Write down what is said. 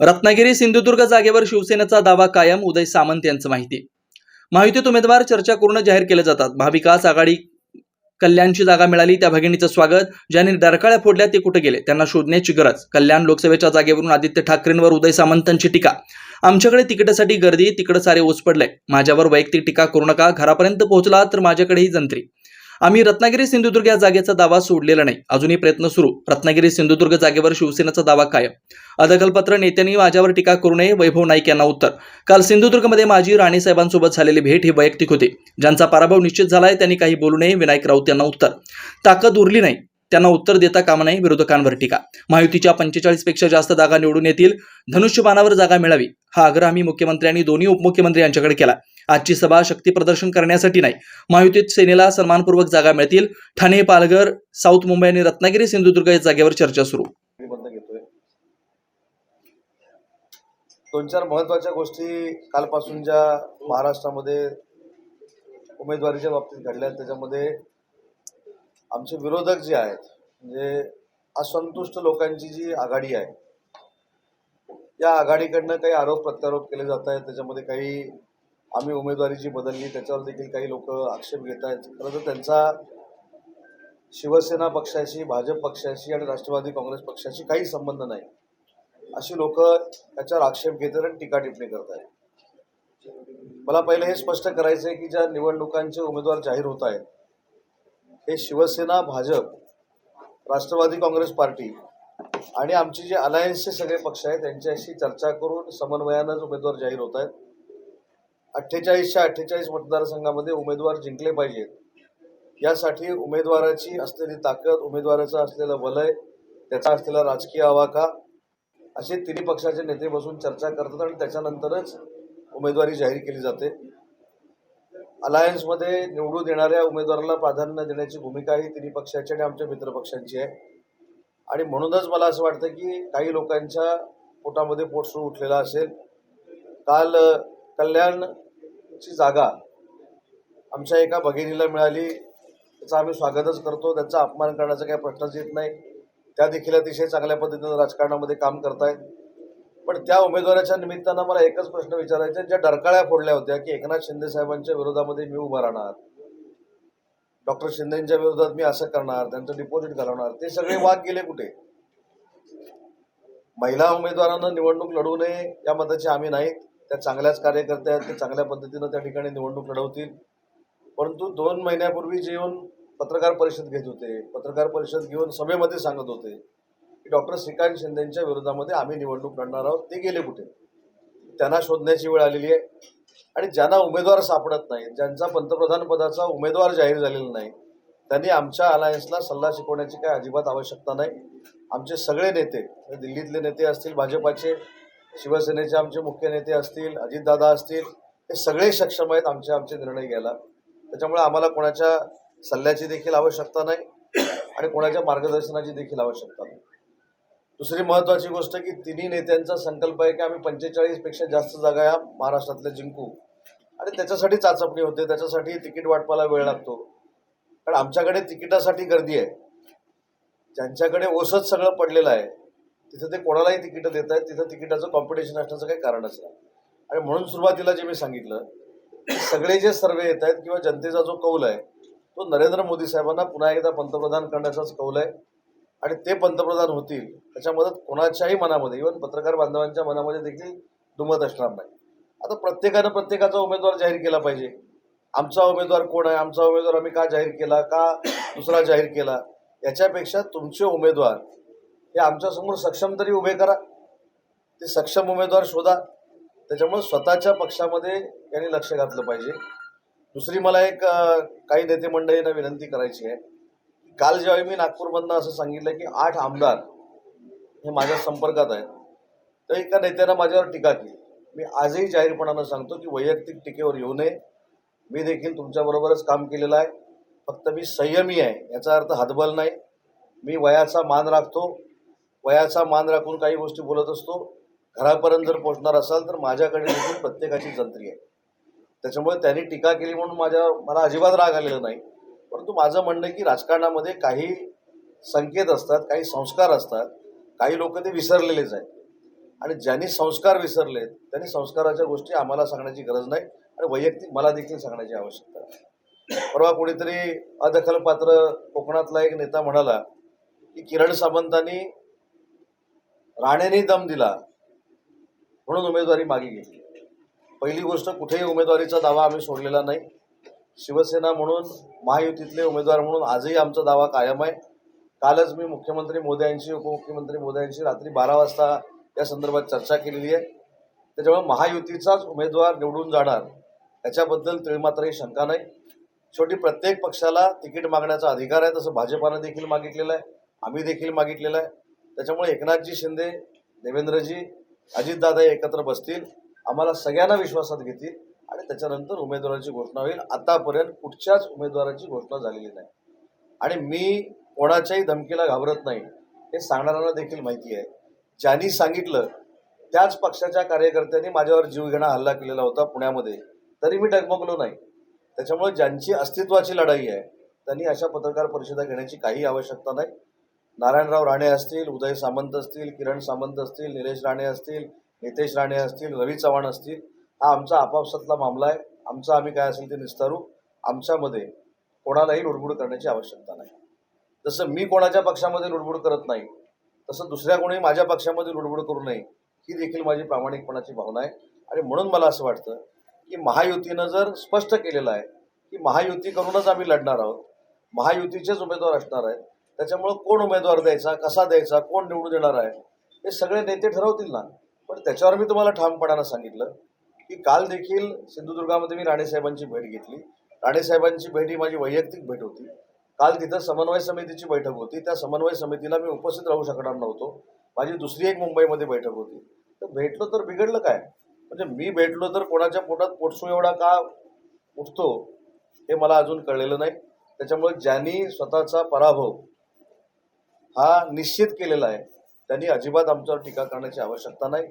रत्नागिरी सिंधुदुर्ग जागेवर शिवसेनेचा दावा कायम उदय सामंत यांचं माहिती. महायुतीत उमेदवार चर्चा करून जाहीर केले जातात. महाविकास आघाडी कल्याणची जागा मिळाली त्या भगिनीचं स्वागत. ज्यांनी डरकाळ्या फोडल्या ते कुठे गेले? त्यांना शोधण्याची गरज. कल्याण लोकसभेच्या जागेवरून आदित्य ठाकरेंवर उदय सामंतांची टीका. आमच्याकडे तिकिटासाठी गर्दी तिकडं सारे ओस पडले. माझ्यावर वैयक्तिक टीका करू नका. घरापर्यंत पोहोचला तर माझ्याकडेही जंत्री. आम्ही रत्नागिरी सिंधुदुर्ग या जागेचा दावा सोडलेला नाही. अजूनही प्रयत्न सुरू. रत्नागिरी सिंधुदुर्ग जागेवर शिवसेनेचा दावा कायम. अदखलपत्र नेत्यांनी माझ्यावर टीका करू नये वैभव नाईक यांना उत्तर. काल सिंधुदुर्गमध्ये माझी राणीसाहेबांसोबत झालेली भेट ही वैयक्तिक होती. ज्यांचा पराभव निश्चित झालाय त्यांनी काही बोलू नये विनायक राऊत यांना उत्तर. ताकद उरली नाही. त्यांना उत्तर देता कामा नाही विरोधकांवर टीका. महायुतीच्या पंचेचाळीसपेक्षा जास्त जागा निवडून येतील धनुष्यबाणावर जागा मिळावी हा आग्रह आम्ही मुख्यमंत्र्यांनी दोन्ही उपमुख्यमंत्री यांच्याकडे केला. आजची सभा शक्ती प्रदर्शन करण्यासाठी नाही. महायुतीत सेनेला सन्मानपूर्वक जागा मिळतील. ठाणे पालघर साऊथ मुंबई आणि रत्नागिरी सिंधुदुर्ग या जागेवर चर्चा सुरू. घेतोय. दोन चार महत्त्वाच्या गोष्टी कालपासून ज्या महाराष्ट्रामध्ये उमेदवारीच्या बाबतीत घडल्या आहेत, त्याच्यामध्ये आमचे विरोधक जे आहेत म्हणजे असंतुष्ट लोकांची जी आघाडी आहे या आघाडीकडनं काही आरोप प्रत्यारोप केले जात आहेत त्याच्यामध्ये काही आम्ही उमेदवारी जी बदलली त्याच्यावर देखील काही लोक आक्षेप घेत आहेत. खरं तर त्यांचा शिवसेना पक्षाशी भाजप पक्षाशी आणि राष्ट्रवादी काँग्रेस पक्षाशी काही संबंध नाही. अशी लोक त्याच्यावर आक्षेप घेतात आणि टीका टिप्पणी करत आहेत. मला पहिलं हे स्पष्ट करायचं आहे की ज्या निवडणुकांचे उमेदवार जाहीर होत आहेत हे शिवसेना भाजप राष्ट्रवादी काँग्रेस पार्टी आणि आमचे जे अलायन्सचे सगळे पक्ष आहेत त्यांच्याशी चर्चा करून समन्वयानंच उमेदवार जाहीर होत आहेत. अठ्ठेचाळीसच्या अठ्ठेचाळीस मतदारसंघामध्ये उमेदवार जिंकले पाहिजेत. यासाठी उमेदवाराची असलेली ताकद उमेदवाराचं असलेलं वलय त्याचा असलेला राजकीय आवाका असे तिन्ही पक्षाचे नेते बसून चर्चा करतात आणि त्याच्यानंतरच उमेदवारी जाहीर केली जाते. अलायन्समध्ये निवडून येणाऱ्या उमेदवाराला प्राधान्य देण्याची भूमिका ही तिन्ही पक्षाची आणि आमच्या मित्रपक्षांची आहे. आणि म्हणूनच मला असं वाटतं की काही लोकांच्या पोटामध्ये पोट सुरू उठलेला असेल. काल कल्याणची जागा आमच्या एका भगिनीला मिळाली. त्याचं आम्ही स्वागतच करतो. त्यांचा अपमान करण्याचा काही प्रश्नच येत नाही. त्या देखील अतिशय चांगल्या पद्धतीनं राजकारणामध्ये काम करतायत. पण त्या उमेदवाराच्या निमित्तानं मला एकच प्रश्न विचारायचा ज्या डरकाळ्या फोडल्या होत्या की एकनाथ शिंदे साहेबांच्या विरोधामध्ये मी उभा राहणार डॉक्टर शिंदेच्या विरोधात मी असं करणार त्यांचं डिपॉझिट घालवणार ते सगळे वाद गेले कुठे? महिला उमेदवारांना निवडणूक लढवू नये या मताचे आम्ही नाहीत त्या चांगल्याच कार्यकर्त्या आहेत ते चांगल्या पद्धतीनं त्या ठिकाणी निवडणूक लढवतील. परंतु दोन महिन्यापूर्वी जे येऊन पत्रकार परिषद घेत होते पत्रकार परिषद घेऊन सभेमध्ये सांगत होते की डॉक्टर श्रीकांत शिंदेच्या विरोधामध्ये आम्ही निवडणूक लढणार आहोत. ते गेले कुठे? त्यांना शोधण्याची वेळ आलेली आहे. आणि ज्यांना उमेदवार सापडत नाही ज्यांचा पंतप्रधान पदाचा उमेदवार जाहीर झालेला नाही त्यांनी आमच्या अलायन्सला सल्ला शिकवण्याची काय अजिबात आवश्यकता नाही. आमचे सगळे नेते दिल्लीतले नेते असतील भाजपाचे शिवसेनेचे आमचे मुख्य नेते असतील अजितदादा असतील हे सगळे सक्षम आहेत आमचे आमचे निर्णय घ्यायला. त्याच्यामुळे आम्हाला कोणाच्या सल्ल्याची देखील आवश्यकता नाही आणि कोणाच्या मार्गदर्शनाची देखील आवश्यकता नाही. दुसरी महत्त्वाची गोष्ट की तिन्ही नेत्यांचा संकल्प आहे की आम्ही पंचेचाळीसपेक्षा जास्त जागा या महाराष्ट्रातल्या जिंकू. आणि त्याच्यासाठी चाचपणी होते त्याच्यासाठी तिकीट वाटपाला वेळ लागतो. कारण आमच्याकडे तिकिटासाठी गर्दी आहे. ज्यांच्याकडे ओसच सगळं पडलेलं आहे तिथं ते कोणालाही तिकीटं देत आहेत तिथं तिकिटाचं कॉम्पिटिशन असण्याचं काही कारणच नाही. आणि म्हणून सुरुवातीला जे मी सांगितलं सगळे जे सर्वे येत आहेत किंवा जनतेचा जो कौल आहे तो नरेंद्र मोदी साहेबांना पुन्हा एकदा पंतप्रधान करण्याचाच कौल आहे. आणि ते पंतप्रधान होतील त्याच्यामध्ये कोणाच्याही मनामध्ये इव्हन पत्रकार बांधवांच्या मनामध्ये देखील दुमत असणार नाही. आता प्रत्येकानं प्रत्येकाचा उमेदवार जाहीर केला पाहिजे. आमचा उमेदवार कोण आहे? आमचा उमेदवार आम्ही का जाहीर केला? का दुसरा जाहीर केला? याच्यापेक्षा तुमचे उमेदवार हे आमच्यासमोर सक्षम तरी उभे करा. ते सक्षम उमेदवार शोधा. त्याच्यामुळे स्वतःच्या पक्षामध्ये यांनी लक्ष घातलं पाहिजे. दुसरी मला एक काही नेते मंडळींना विनंती करायची आहे. काल जेव्हा मी नागपूरमधनं असं सांगितलं की आठ आमदार हे माझ्या संपर्कात आहेत तर एका नेत्यानं माझ्यावर टीका केली. मी आजही जाहीरपणानं सांगतो की वैयक्तिक टीकेवर येऊ नये. मी देखील तुमच्याबरोबरच काम केलेलं आहे. फक्त मी संयमी आहे याचा अर्थ हातबल नाही. मी वयाचा मान राखतो. वयाचा मान राखून काही गोष्टी बोलत असतो. घरापर्यंत जर पोचणार असाल तर माझ्याकडे देखील प्रत्येकाची जंत्री आहे. त्याच्यामुळे त्यांनी टीका केली म्हणून माझ्या मला अजिबात राग आलेला नाही. परंतु माझं म्हणणं की राजकारणामध्ये काही संकेत असतात काही संस्कार असतात काही लोक ते विसरलेलेच आहेत. आणि ज्यांनी संस्कार विसरलेत त्यांनी संस्काराच्या गोष्टी आम्हाला सांगण्याची गरज नाही आणि वैयक्तिक मला देखील सांगण्याची आवश्यकता आहे परवा कुणीतरी अदखलपात्र कोकणातला एक नेता म्हणाला की किरण सामंतांनी राणेने दम दिला म्हणून उमेदवारी मागे घेतली. पहिली गोष्ट कुठेही उमेदवारीचा दावा आम्ही सोडलेला नाही. शिवसेना म्हणून महायुतीतले उमेदवार म्हणून आजही आमचा दावा कायम आहे. कालच मी मुख्यमंत्री मोदयांशी उपमुख्यमंत्री मोदयांशी रात्री बारा वाजता या संदर्भात चर्चा केलेली आहे. त्याच्यामुळे महायुतीचाच उमेदवार निवडून जाणार त्याच्याबद्दल तिळमात्रही शंका नाही. शेवटी प्रत्येक पक्षाला तिकीट मागण्याचा अधिकार आहे तसं भाजपानं देखील मागितलेलं आहे आम्ही देखील मागितलेलं आहे. त्याच्यामुळे एकनाथजी शिंदे देवेंद्रजी अजितदादा एकत्र बसतील आम्हाला सगळ्यांना विश्वासात घेतील. आणि त्याच्यानंतर उमेदवाराची घोषणा होईल. आतापर्यंत कुठच्याच उमेदवाराची घोषणा झालेली नाही. आणि मी कोणाच्याही धमकीला घाबरत नाही. हे सांगणाऱ्यांना देखील माहिती आहे. ज्यांनी सांगितलं त्याच पक्षाच्या कार्यकर्त्यांनी माझ्यावर जीवघेणा हल्ला केलेला होता पुण्यामध्ये. तरी मी डगमगलो नाही. त्याच्यामुळे ज्यांची अस्तित्वाची लढाई आहे त्यांनी अशा पत्रकार परिषदा घेण्याची काही आवश्यकता नाही. नारायणराव राणे असतील उदय सामंत असतील किरण सामंत असतील निलेश राणे असतील नितेश राणे असतील रवी चव्हाण असतील हा आमचा आपापसातला मामला आहे. आमचा आम्ही काय असेल ते निस्तारू. आमच्यामध्ये कोणालाही लुडबुड करण्याची आवश्यकता नाही. जसं मी कोणाच्या पक्षामध्ये लुडबुड करत नाही तसं दुसऱ्या कोणी माझ्या पक्षामध्ये लुडबुड करू नये ही देखील माझी प्रामाणिकपणाची भावना आहे. आणि म्हणून मला असं वाटतं की महायुतीनं जर स्पष्ट केलेलं आहे की महायुती करूनच आम्ही लढणार आहोत महायुतीचेच उमेदवार असणार आहेत त्याच्यामुळं कोण उमेदवार द्यायचा कसा द्यायचा कोण निवडून देणार आहे हे सगळे नेते ठरवतील ना. पण त्याच्यावर मी तुम्हाला ठामपणानं सांगितलं की काल देखील सिंधुदुर्गामध्ये मी राणेसाहेबांची भेट घेतली. राणेसाहेबांची भेट ही माझी वैयक्तिक भेट होती. काल तिथं समन्वय समितीची बैठक होती. त्या समन्वय समितीला मी उपस्थित राहू शकणार नव्हतो. माझी दुसरी एक मुंबईमध्ये बैठक होती. तर भेटलो तर बिघडलं काय? म्हणजे मी भेटलो तर कोणाच्या पोटात पोटसू एवढा का उठतो हे मला अजून कळलेलं नाही. त्याच्यामुळे ज्यांनी स्वतःचा पराभव हा निश्चित केलेला आहे त्यांनी अजिबात आमच्यावर टीका करण्याची आवश्यकता नाही.